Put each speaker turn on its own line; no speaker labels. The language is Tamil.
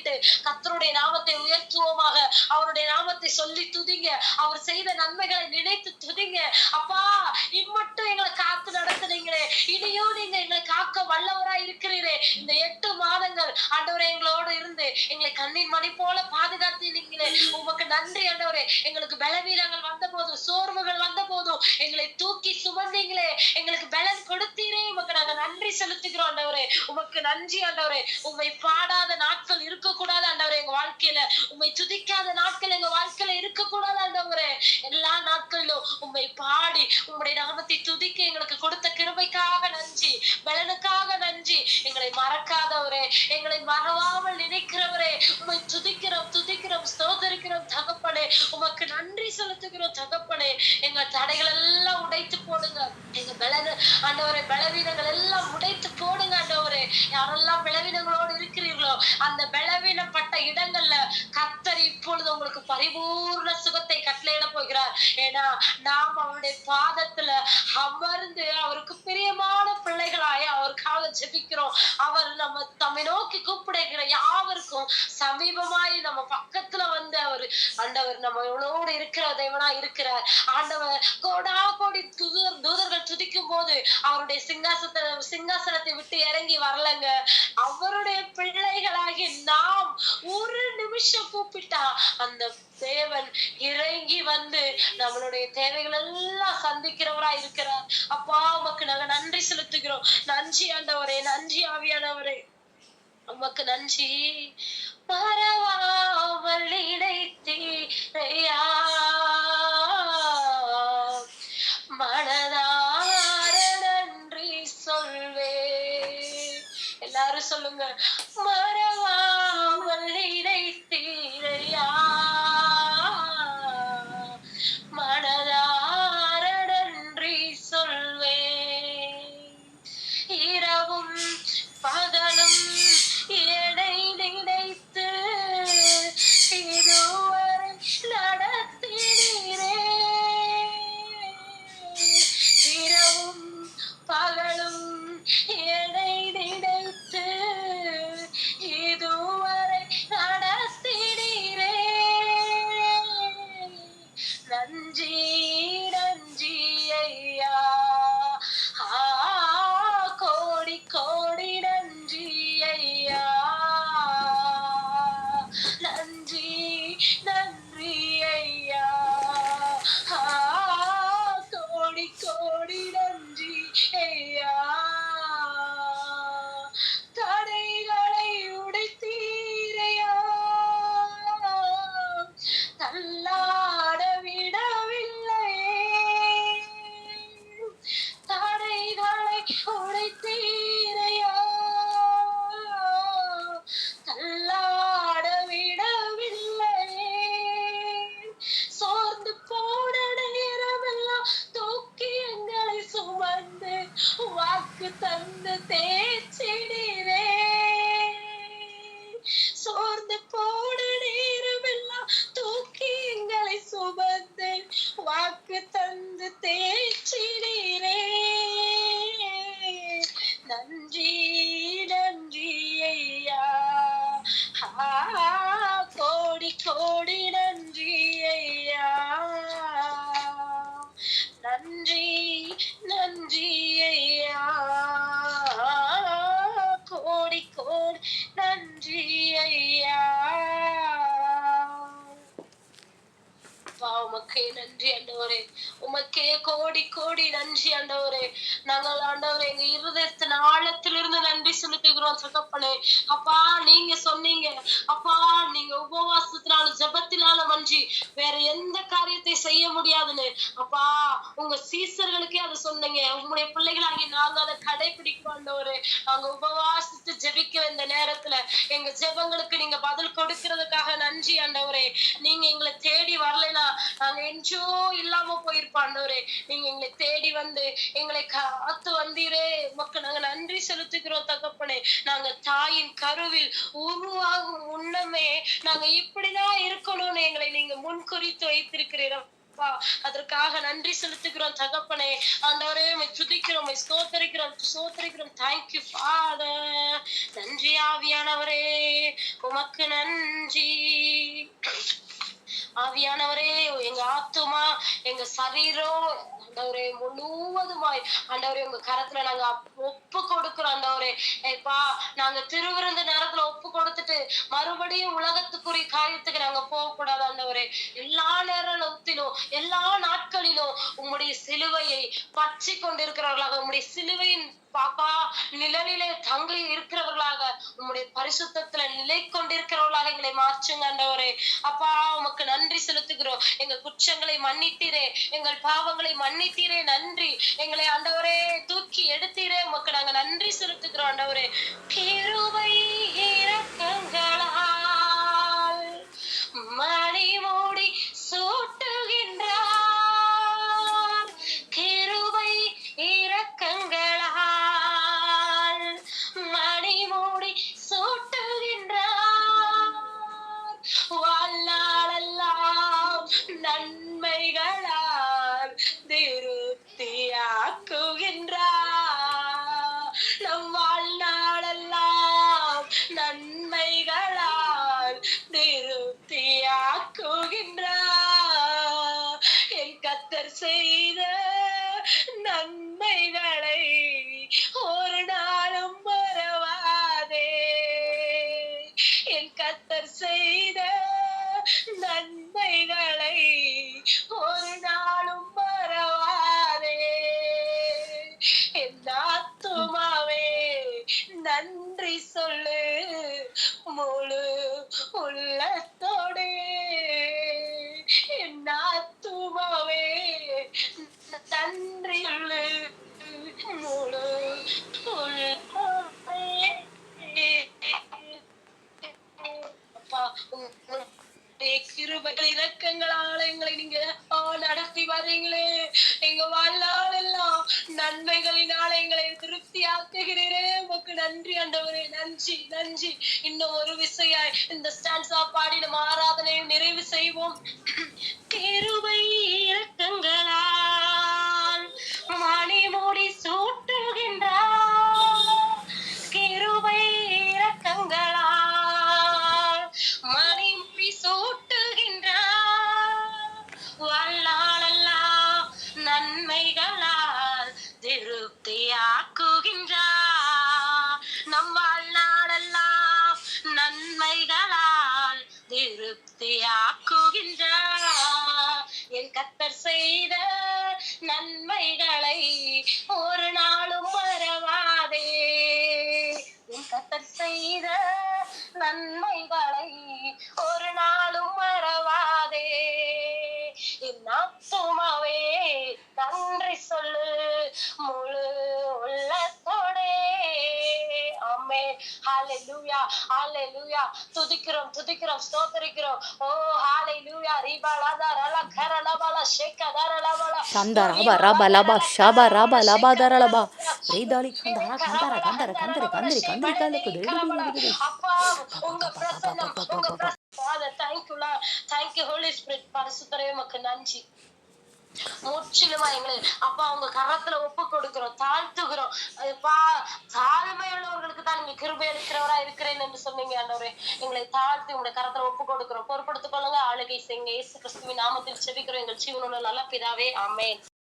சொல்லிட்டு கத்தருடைய நாமத்தை உயர்த்துவோமாக. அவருடைய நாமத்தை சொல்லி துதிங்க. அவர் செய்த நன்மைகளை நினைத்து துதிங்க. அப்பா இம்மட்டும் எங்களை காத்து நடத்துனீங்களே. இனியும் நீங்க எங்களை காக்க வல்லவரா இருக்கிறீரே. இந்த எட்டு மாதம் மாதங்கள் ஆண்டவரே எங்களோடு இருந்து எங்களை கண்ணின் மணி போல பாதுகாத்தீங்களே உமக்கு நன்றி ஆண்டவரே. எங்களுக்கு பலவீனங்கள் வந்த போதும் சோர்வுகள் வந்த போதும் எங்களை தூக்கி சுமந்தீங்களே எங்களுக்கு பலன் கொடுத்தீரே. உமக்கு நாங்க நன்றி செலுத்துகிறோம் ஆண்டவரே. உமக்கு நன்றி ஆண்டவரே. உண்மை பாடாத நாட்கள் இருக்கக்கூடாது ஆண்டவரே. எங்க வாழ்க்கையில உம்மை துதிக்காத நாட்கள் எங்க வாழ்க்கையில இருக்கக்கூடாது ஆண்டவரே. எல்லா நாட்களிலும் உண்மை பாடி உங்களுடைய நாமத்தை துதிக்க எங்களுக்கு கொடுத்த கிருமைக்காக நன்றி. பலனுக்காக எங்களை மறக்காதவரே எங்களை மறவாமல் நினைக்கிறவரே உமை துதிக்கிறோம் துதிக்கிறோம் ஸ்தோதரிக்கிறோம் தகப்பனே. உமக்கு நன்றி செலுத்துகிறோம் தகப்பனே. எங்க தடைகள் எல்லாம் உடைத்து போடுங்க. எங்க பலன ஆண்டவரே பலவீனங்கள் எல்லாம் உடைத்து போடுங்க ஆண்டவரே. யாரெல்லாம் பலவீனங்களோடு இருக்கிறீர்களோ அந்த பலவீனப்பட்ட இடங்கள்ல கத்தர் இப்பொழுது உங்களுக்கு பரிபூர்ண கட்டளையிட போகிறார். ஏன்னா நாம் அவருடைய பாதத்துல அமர்ந்து அவருக்கு பிரியமான பிள்ளைகளாய் அவருக்காக ஜெபிக்கிறோம். அவர் நம்ம தம்மை நோக்கி கூப்பிடுகிற யாவருக்கும் சமீபமாய் நம்ம பக்கத்துல வந்து அவர் ஆண்டவர் நம்ம நம்மளோடு இருக்கிற தேவனா இருக்கிறார். ஆண்டவர் கோடா கோடி தூதர் தூதர்கள் துதிக்கும் போது அவருடைய சிங்காசனத்தை சிங்காசனத்தை விட்டு இறங்கி வரலங்க. அவருடைய பிள்ளைகளாகி நாம் ஒரு நிமிஷம் கூப்பிட்டா அந்த தேவன் இறை இறங்கி வந்து நம்மளுடைய தேவைகள் எல்லாம் சந்திக்கிறவரா இருக்கிறார். அப்பா உமக்கு நாங்க நன்றி செலுத்துகிறோம். நன்றி ஆண்டவரே நன்றி ஆவியானவரே. உமக்கு நன்றி. பரவாமல் இடைத்தீரையா மனதார நன்றி சொல்வே எல்லாரும் சொல்லுங்க. மறவாமல் இடைத்தீரையா வந்து தேய்ச்சினீரே. நன்றி நன்றி ஐயா. கோடி கோடி நன்றி ஐயா. நன்றி நன்றி ஐயா. கோடி கோடி நன்றி ஐயா. அப்பா, உமக்கே நன்றி ஆண்டவரே உமக்கே கோடி கோடி நன்றி ஆண்டவரே. நாங்கள் ஆண்டவரே எங்க இருதயத்தின் ஆழத்திலிருந்து நன்றி செலுத்துகிறோம் தகப்பனே அப்பா நீங்க சொன்னீங்க. அப்பா நீங்க உபவாசத்தினாலும் ஜபத்தினாலும் அன்றி வேற எந்த காரியத்தை செய்ய முடியாதுன்னு. அப்பா உங்க சீசர்களுக்கே அதை சொன்னீங்க. உங்களுடைய பிள்ளைகளாகி நாங்க அதை கடைபிடிக்கிறோம் ஆண்டவரே. நாங்க உபவாசித்து ஜெபிக்கிற இந்த நேரத்துல எங்க ஜெபங்களுக்கு நீங்க பதில் கொடுக்கிறதுக்காக நன்றி ஆண்டவரே. நீங்க எங்களை தேடி வரலைனா நாங்க என்ஜோ இல்லாம போயிருப்பான் ஆண்டவரே நீங்க எங்களை தேடி வந்து எங்களை காத்து வந்தீரே. மக்கள் நாங்க நன்றி செலுத்துகிறோம் தகப்பனே. நாங்க தாயின் கருவில் உருவாகும் உண்ணமே நாங்க இப்படிதான் இருக்கணும்னு எங்களை நீங்க முன்குறித்து வைத்திருக்கிறீர்கள் அப்பா. அதற்காக நன்றி செலுத்துகிறோம் தகப்பனே. ஆண்டவரே துதிக்கிறோம் சோத்தரிக்கிறோம் சோத்தரிக்கிறோம் தேங்க்யூ ஃபாதர் நன்றி ஆவியானவரே. உமக்கு நன்றி. ஆவியானவரே எங்க ஆத்துமா எங்க சரீரம் ஆண்டவரே முழுவதுமாய். ஆண்டவரே உங்க கரத்துல நாங்க ஒப்பு கொடுக்கிறோம் ஆண்டவரே. ஏப்பா நாங்க திருவிருந்த நேரத்துல ஒப்பு கொடுத்துட்டு மறுபடியும் உலகத்துக்குரிய காரியத்துக்கு நாங்க போக கூடாது ஆண்டவரே. எல்லா நேரத்திலும் எல்லா நாட்களிலும் உங்களுடைய சிலுவையை பற்றி கொண்டிருக்கிறவர்களாக உங்களுடைய சிலுவையின் பாப்பா நிழலிலே தங்கி இருக்கிறவர்களாக உங்களுடைய பரிசுத்தத்துல நிலை கொண்டிருக்கிறவர்களாக எங்களை மாற்றுங்க ஆண்டவரே. அப்பா உமக்கு நன்றி செலுத்துகிறோம். எங்க குற்றங்களை மன்னிட்டீரே எங்கள் பாவங்களை மன்னி மன்னித்தீரே நன்றி. எங்களை ஆண்டவரே தூக்கி எடுத்தீரே. உமக்கு நாங்க நன்றி செலுத்துகிறோம் ஆண்டவரே. பெருவை இரக்கங்களால் மணி மூடி சூட்டுகின்றார். கிருவை இரக்கங்களால் மணி மூடி சூட்டுகின்றார். வாழ்நாளெல்லாம் நன்மைகளால் செய்த நன்மைகளை ஒரு நாளும் மறவாதே. என் கத்தர் செய்த நன்மைகளை ஒரு நாளும் மறவாதே. என் ஆத்துமாவே நன்றி சொல்லு முழு உள்ளத்தோடே. நன்றி முழு கிருபைகள் எங்களை நீங்க நடத்தி வரீங்களே எங்க வாழ்நாள் எல்லாம் நன்மைகளினால எங்களை திருப்தி ஆக்குகிறீரே உமக்கு நன்றி அண்டவரே நன்றி நன்றி இன்னும் ஒரு விசையாய் இந்த ஸ்டான்ஸா பாடி நம்ம ஆராதனையை நிறைவு செய்வோம். கிருபை இறக்கங்களா மணி மூடி சூட்டுகின்றார். கிருவை இரக்கங்களால் மணிமுடி சூட்டுகின்றார். வல்லாளல்லா நன்மைகளால் திருப்தியாக்குகின்றார். நம் வாழ்நாளெல்லாம் நன்மைகளால் திருப்தியாக்குகின்றார். என் கத்தர் செய்த நன்மைகளை ஒரு நாளும் மறவாதே. என் கத்தர் செய்த நன்மைகளை ஒரு நாளும் மறவாதே. என் ஆத்துமாவே நன்றி சொல்லு முழு உள்ளத்தோடே. ஆமே ஹalleluya ஹalleluya. துதிக்கிறோம் துதிக்கிறோம் ஸ்தோத்தரிக்கிறோம். ஓ ஹalleluya. லூயா ரீபாலாதார ஷேக்கதரலபல
சந்தரப ரப லப ஷப ரப லப தரலப ரீதாலி கந்தர கந்தர கந்தர கந்தர கந்தரி கந்தரி கந்தக்கு தேடி
அப்பா உங்க பிரசன்னம் உங்க father thank you lord thank you holy spirit பரிசுத்தரே உமக்கு நன்றி. முற்றிலுமா எங்களை அப்பா அவங்க கரத்துல ஒப்பு கொடுக்கிறோம் தாழ்த்துகிறோம். அப்பா தாழ்மை தான் நீங்க கிருபை அளிக்கிறவரா இருக்கிறேன் என்று சொன்னீங்க ஆண்டவரே. எங்களை தாழ்த்தி உங்களை கரத்துல ஒப்பு கொடுக்கிறோம். பொறுப்படுத்திக் கொள்ளுங்க. ஆளுகை செய்யுங்க. இயேசு கிறிஸ்துவின் நாமத்தில் செபிக்கிறோம். எங்கள் ஜீவனுள்ள நல்ல பிதாவே. அமேன்